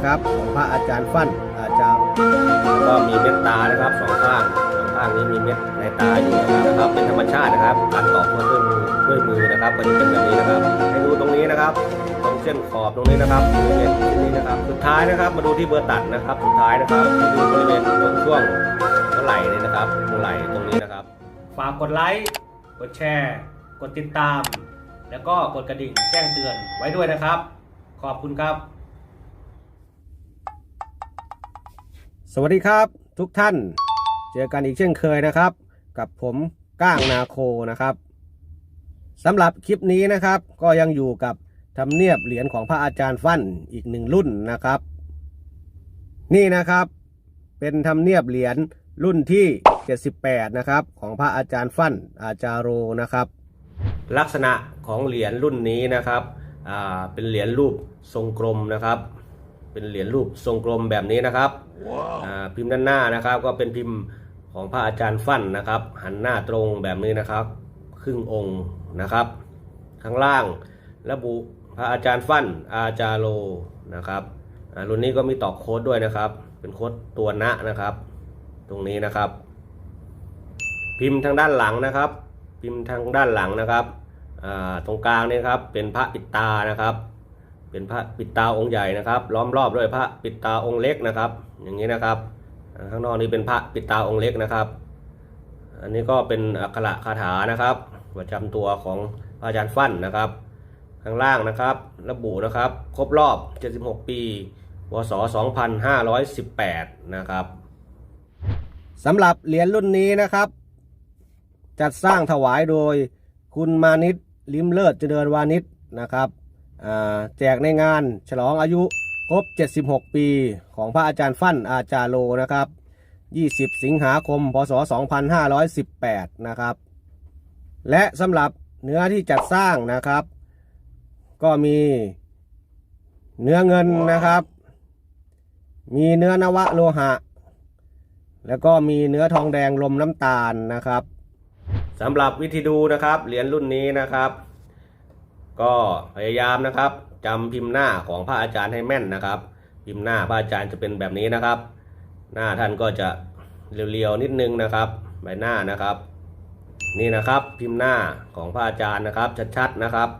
นะครับของพระอาจารย์ฟั่นอาจารย์ก็มีเม็ดตานะครับสองข้างสองข้างนี้มีเม็ดในตาอยู่นะครับเป็นธรรมชาตินะครับการตอกด้วยมือด้วยมือนะครับก็จะเป็นแบบนี้นะครับ ให้ดูตรงนี้นะครับตรงเส้นขอบตรงนี้นะครับบริเวณที่นี้นะครับ สุดท้ายนะครับ มาดูที่เบอร์ตัดนะครับ สุดท้ายนะครับดูบริเวณตรงช่วงหัวไหล่นี่นะครับหัวไหล่ตรงนี้นะครับ ฝากกดไลค์กดแชร์ กดติดตาม แล้วก็กดกระดิ่งแจ้งเตือนไว้ด้วยนะครับ ขอบคุณครับ สวัสดีครับทุกท่าน เจอกันอีกเช่นเคยนะครับ กับผมก้างนาโคนะครับสำหรับคลิปนี้นะครับ ก็ยังอยู่กับทำเนียบเหรียญของพระอาจารย์ฟั่นอีกหนึ่งรุ่นนะครับ นี่นะครับ เป็นทำเนียบเหรียญรุ่นที่ 78 นะครับ ของพระอาจารย์ฟั่นอาจารโรนะครับ ลักษณะของเหรียญรุ่นนี้นะครับอ่าเป็นเหรียญรูปทรงกลมนะครับ เป็นเหรียญรูปทรงกลมแบบนี้นะครับอ่าพิมพ์ด้านหน้านะครับ ก็เป็นพิมพ์ของพระอาจารย์ฟั่นนะครับ หันหน้าตรงแบบนี้นะครับ ครึ่งองค์นะครับ ข้างล่างระบุพระอาจารย์ฟั่นอาจารโลนะครับอ่ารุ่นนี้ก็มีตอกโค้ดด้วยนะครับ เป็นโค้ดตัวนะนะครับ ตรงนี้นะครับ พิมพ์ทางด้านหลังนะครับ พิมพ์ทางด้านหลังนะครับอ่าตรงกลางนี่ครับเป็นพระปิดตานะครับ เป็นพระปิดตาองค์ใหญ่นะครับ ล้อมรอบด้วยพระปิดตาองค์เล็กนะครับ อย่างนี้นะครับ ข้างนอกนี่เป็นพระปิดตาองค์เล็กนะครับ อันนี้ก็เป็นอักขระคาถานะครับ ประจำตัวของอาจารย์ฟั่นนะครับ ข้างล่างนะครับ ระบุนะครับ ครบรอบ 76 ปีวศ2518 นะครับสำหรับเหรียญรุ่นนี้นะครับ จัดสร้างถวายโดยคุณมานิตลิมเลิศเจริญวานิชนะครับ แจกในงานฉลองอายุครบ 76 ปีของพระอาจารย์ฟั่นอาจารโลนะครับ 20 สิงหาคม พศ 2518 นะครับ และสำหรับเนื้อที่จัดสร้างนะครับ ก็มีเนื้อเงินนะครับ มีเนื้อนวะโลหะ แล้วก็มีเนื้อทองแดงลมน้ำตาลนะครับสำหรับวิธีดูนะครับเหรียญรุ่นนี้นะครับ ก็พยายามนะครับจำพิมพ์หน้าของพระอาจารย์ให้แม่นนะครับ พิมพ์หน้าพระอาจารย์จะเป็นแบบนี้นะครับ หน้าท่านก็จะเรียวๆนิดนึงนะครับใบหน้านะครับ นี่นะครับพิมพ์หน้าของพระอาจารย์นะครับ ชัดๆนะครับ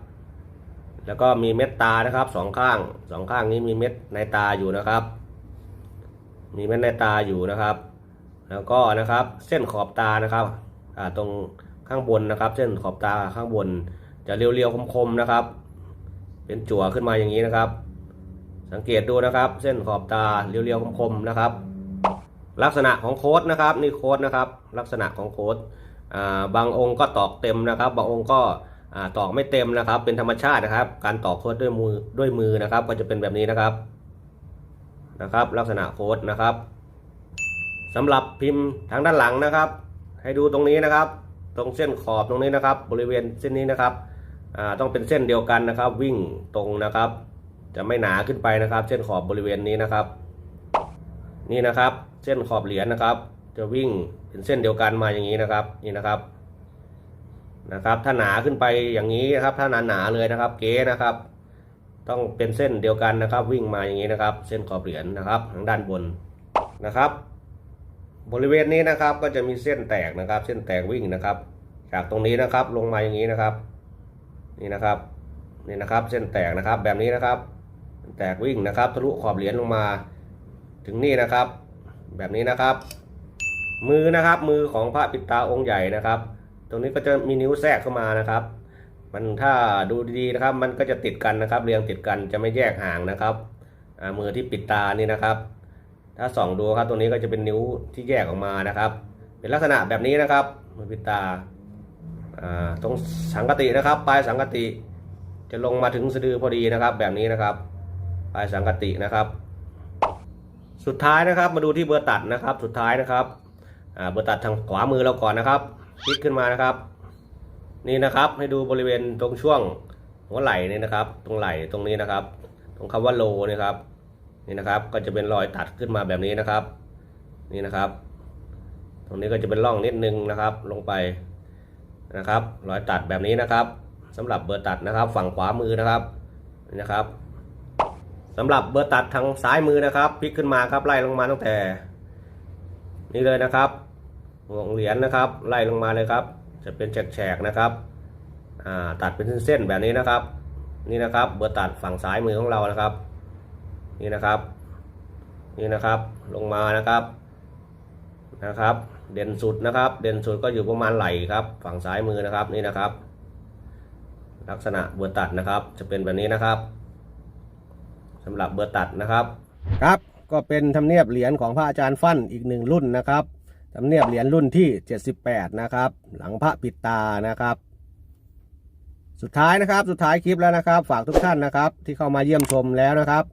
แล้วก็มีเม็ดตานะครับสองข้างสองข้างนี้มีเม็ดในตาอยู่นะครับ มีเม็ดในตาอยู่นะครับ แล้วก็นะครับเส้นขอบตานะครับอ่าตรงข้างบนนะครับ เส้นขอบตาข้างบน จะเรียวๆคมๆนะครับ เป็นจั่วขึ้นมาอย่างนี้นะครับ สังเกตดูนะครับ เส้นขอบตาเรียวๆคมๆนะครับ ลักษณะของโค้ดนะครับ นี่โค้ดนะครับ ลักษณะของโค้ดบางองค์ก็ตอกเต็มนะครับ บางองค์ก็ตอกไม่เต็มนะครับ เป็นธรรมชาตินะครับ การตอกโค้ดด้วยมือด้วยมือนะครับ ก็จะเป็นแบบนี้นะครับนะครับ ลักษณะโค้ดนะครับสำหรับพิมพ์ทางด้านหลังนะครับ ให้ดูตรงนี้นะครับ ตรงเส้นขอบตรงนี้นะครับ บริเวณเส้นนี้นะครับ ต้องเป็นเส้นเดียวกันนะครับ วิ่งตรงนะครับ จะไม่หนาขึ้นไปนะครับ เส้นขอบบริเวณนี้นะครับ นี่นะครับ เส้นขอบเหรียญนะครับ จะวิ่งเป็นเส้นเดียวกันมาอย่างนี้นะครับ นี่นะครับนะครับ ถ้าหนาขึ้นไปอย่างนี้นะครับ ถ้าหนาหนาเลยนะครับ เก๋นะครับ ต้องเป็นเส้นเดียวกันนะครับ วิ่งมาอย่างนี้นะครับ เส้นขอบเหรียญนะครับทางด้านบนนะครับ บริเวณนี้นะครับก็จะมีเส้นแตกนะครับ เส้นแตกวิ่งนะครับ จากตรงนี้นะครับลงมาอย่างนี้นะครับ นี่นะครับนี่นะครับเส้นแตกนะครับแบบนี้นะครับ แตกวิ่งนะครับทะลุขอบเหรียญลงมา ถึงนี่นะครับ แบบนี้นะครับ มือนะครับมือของพระปิตาองค์ใหญ่นะครับ ตรงนี้ก็จะมีนิ้วแทรกเข้ามานะครับ มันถ้าดูดีๆนะครับ มันก็จะติดกันนะครับ เรียงติดกันจะไม่แยกห่างนะครับมือที่ปิดตานี่นะครับ ถ้าส่องดูครับตรงนี้ก็จะเป็นนิ้วที่แยกออกมานะครับ เป็นลักษณะแบบนี้นะครับมือปิดตา ตรงสังกตินะครับ ปลายสังกติ จะลงมาถึงสะดือพอดีนะครับ แบบนี้นะครับ ปลายสังกตินะครับ สุดท้ายนะครับ มาดูที่เบอร์ตัดนะครับ สุดท้ายนะครับเบอร์ตัดทางขวามือเราก่อนนะครับคลิกขึ้นมานะครับ นี่นะครับให้ดูบริเวณตรงช่วงหัวไหล่นี่นะครับ ตรงไหล่ตรงนี้นะครับ ตรงคำว่าโลนี่ครับนี่นะครับก็จะเป็นรอยตัดขึ้นมาแบบนี้นะครับ นี่นะครับ ตรงนี้ก็จะเป็นร่องนิดนึงนะครับ ลงไป นะครับรอยตัดแบบนี้นะครับสำหรับเบอร์ตัดนะครับ ฝั่งขวามือนะครับนี่นะครับสำหรับเบอร์ตัดทางซ้ายมือนะครับพลิกขึ้นมาครับไล่ลงมาตั้งแต่ นี่เลยนะครับห่วงเหรียญนะครับ ไล่ลงมาเลยครับ จะเป็นแฉกๆนะครับตัดเป็นเส้นๆแบบนี้นะครับ นี่นะครับ เบอร์ตัดฝั่งซ้ายมือของเรานะครับ นี่นะครับ นี่นะครับลงมานะครับนะครับ เด่นสุดนะครับ เด่นสุดก็อยู่ประมาณไหล่ครับ ฝั่งซ้ายมือนะครับนี่นะครับ ลักษณะเบอร์ตัดนะครับ จะเป็นแบบนี้นะครับสำหรับเบอร์ตัดนะครับ ครับก็เป็นทำเนียบเหรียญของพระอาจารย์ฟั่นอีกหนึ่งรุ่นนะครับทำเนียบเหรียญรุ่นที่ 78 นะครับ หลังพระปิดตานะครับ สุดท้ายนะครับ สุดท้ายคลิปแล้วนะครับ ฝากทุกท่านนะครับ ที่เข้ามาเยี่ยมชมแล้วนะครับ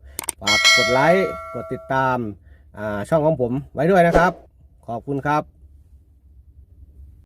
ฝากกดไลค์กดติดตามช่องของผมไว้ด้วยนะครับ ขอบคุณครับ